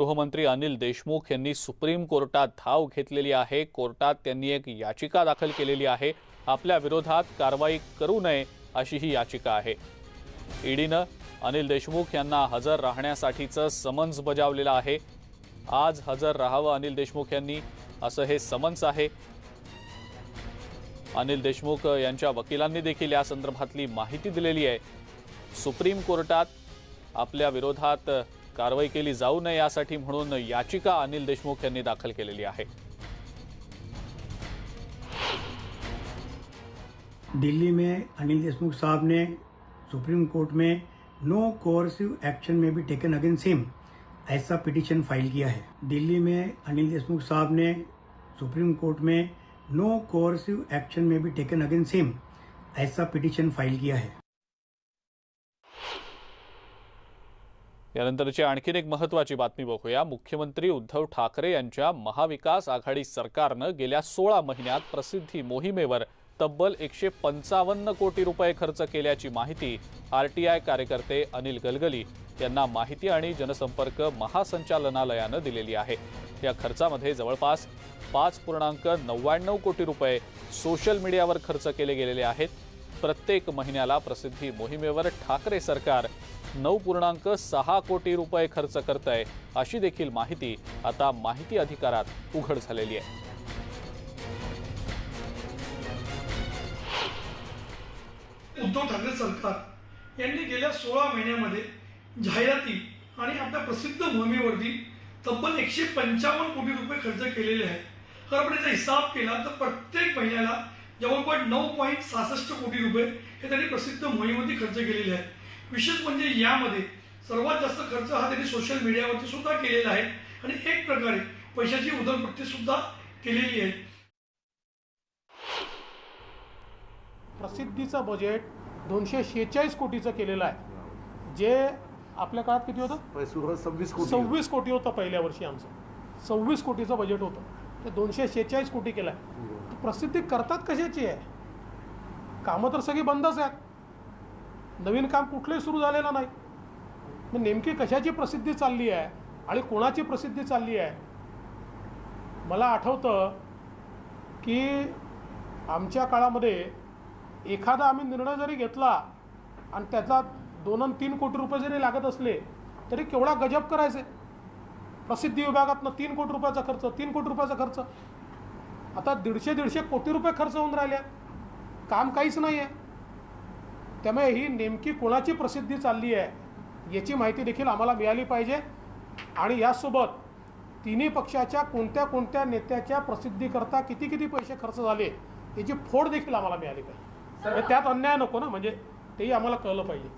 गृहमंत्री अनिल देशमुख यांनी सुप्रीम कोर्टात धाव घेतलेली आहे. कोर्टात त्यांनी एक याचिका दाखल केलेली आहे. आपल्या विरोधात कारवाई करू नये अशी ही याचिका आहे. ईडीनं अनिल देशमुख यांना हजर राहण्यासाठीचं समन्स बजावलेलं आहे. आज हजर राहावं अनिल देशमुख यांनी असं हे समन्स आहे. अनिल देशमुख यांच्या वकिलांनी देखील या संदर्भातली माहिती दिलेली आहे. सुप्रीम कोर्टात आपल्या विरोधात कारवाई केली जाऊ नये यासाठी म्हणून याचिका अनिल देशमुख यांनी दाखल केलेली आहे. दिल्ली में अनिल देशमुख साहब ने सुप्रीम कोर्ट में no coercive action may be taken against him ऐसा पिटीशन फाइल किया है। दिल्ली में अनिल देशमुख साहब ने सुप्रीम कोर्ट में नो कोर्सिव एक्शन में भी टेकन अगेंस्ट हिम ऐसा पिटीशन फाइल किया है। यानंतरची आणखीन एक महत्वाची बातमी बघूया. मुख्यमंत्री उद्धव ठाकरे यांच्या महाविकास आघाडी सरकारनं गेल्या सोळा महिन्यात प्रसिद्धी मोहिमेवर तब्बल एकशे पंचावन्न कोटी रुपये खर्च केल्याची माहिती आरटीआय कार्यकर्ते अनिल गलगली यांना माहिती आणि जनसंपर्क महासंचालनालयानं दिलेली आहे. या खर्चामध्ये जवळपास पाच पूर्णांक नव्याण्णव कोटी रुपये सोशल मीडियावर खर्च केले गेलेले आहेत. प्रत्येक महिन्याला प्रसिद्धी मोहिमेवर ठाकरे सरकार नऊ पूर्णांक सहा कोटी रुपये खर्च करत आहे अशी देखील माहिती आता माहिती अधिकारात उघड झालेली आहे. उद्धव ठाकरे सरकार यांनी गेल्या सोळा महिन्यामध्ये जाहिराती आणि आपल्या प्रसिद्ध मोहिमेवरती तब्बल एकशे पंचावन्न कोटी रुपये खर्च केलेले आहेत. खरं आपण याचा हिसाब केला तर प्रत्येक महिन्याला जवळपास नऊ पॉईंट सहासष्ट कोटी रुपये हे त्यांनी प्रसिद्ध मोहिमेवरती खर्च केलेले आहेत. विशेष म्हणजे यामध्ये सर्वात जास्त खर्च हा त्यांनी सोशल मीडियावरती सुद्धा केलेला आहे आणि एक प्रकारे पैशाची उधळपट्टी सुद्धा केलेली आहे. प्रसिद्धीचं बजेट दोनशे शेहेचाळीस कोटीचं केलेलं आहे. जे आपल्या काळात किती होतं? पैसे सव्वीस कोटी. सव्वीस कोटी होतं पहिल्या वर्षी आमचं. सव्वीस कोटीचं बजेट होतं. ते दोनशे शेहेचाळीस कोटी केलं आहे प्रसिद्धी करतात कशाची आहे? कामं तर सगळी बंदच आहेत. नवीन काम कुठलंही सुरू झालेलं नाही. मग नेमकी कशाची प्रसिद्धी चालली आहे आणि कोणाची प्रसिद्धी चालली आहे? मला आठवतं की आमच्या काळामध्ये एखादा आम्ही निर्णय जरी घेतला आणि त्याचा दोन आणि तीन कोटी रुपये जरी लागत असले तरी केवढा गजब करायचे? प्रसिद्धी विभागातनं तीन कोटी रुपयाचा खर्च तीन कोटी रुपयाचा खर्च. आता दीडशे दीडशे कोटी रुपये खर्च होऊन राहिले. काम काहीच नाही आहे त्यामुळे ही नेमकी कोणाची प्रसिद्धी चालली आहे याची माहिती देखील आम्हाला मिळाली पाहिजे. आणि यासोबत तिन्ही पक्षाच्या कोणत्या कोणत्या नेत्याच्या प्रसिद्धीकरता किती किती पैसे खर्च झाले याची फोड देखील आम्हाला मिळाली पाहिजे. त्यात अन्याय नको ना म्हणजे तेही आम्हाला कळलं पाहिजे.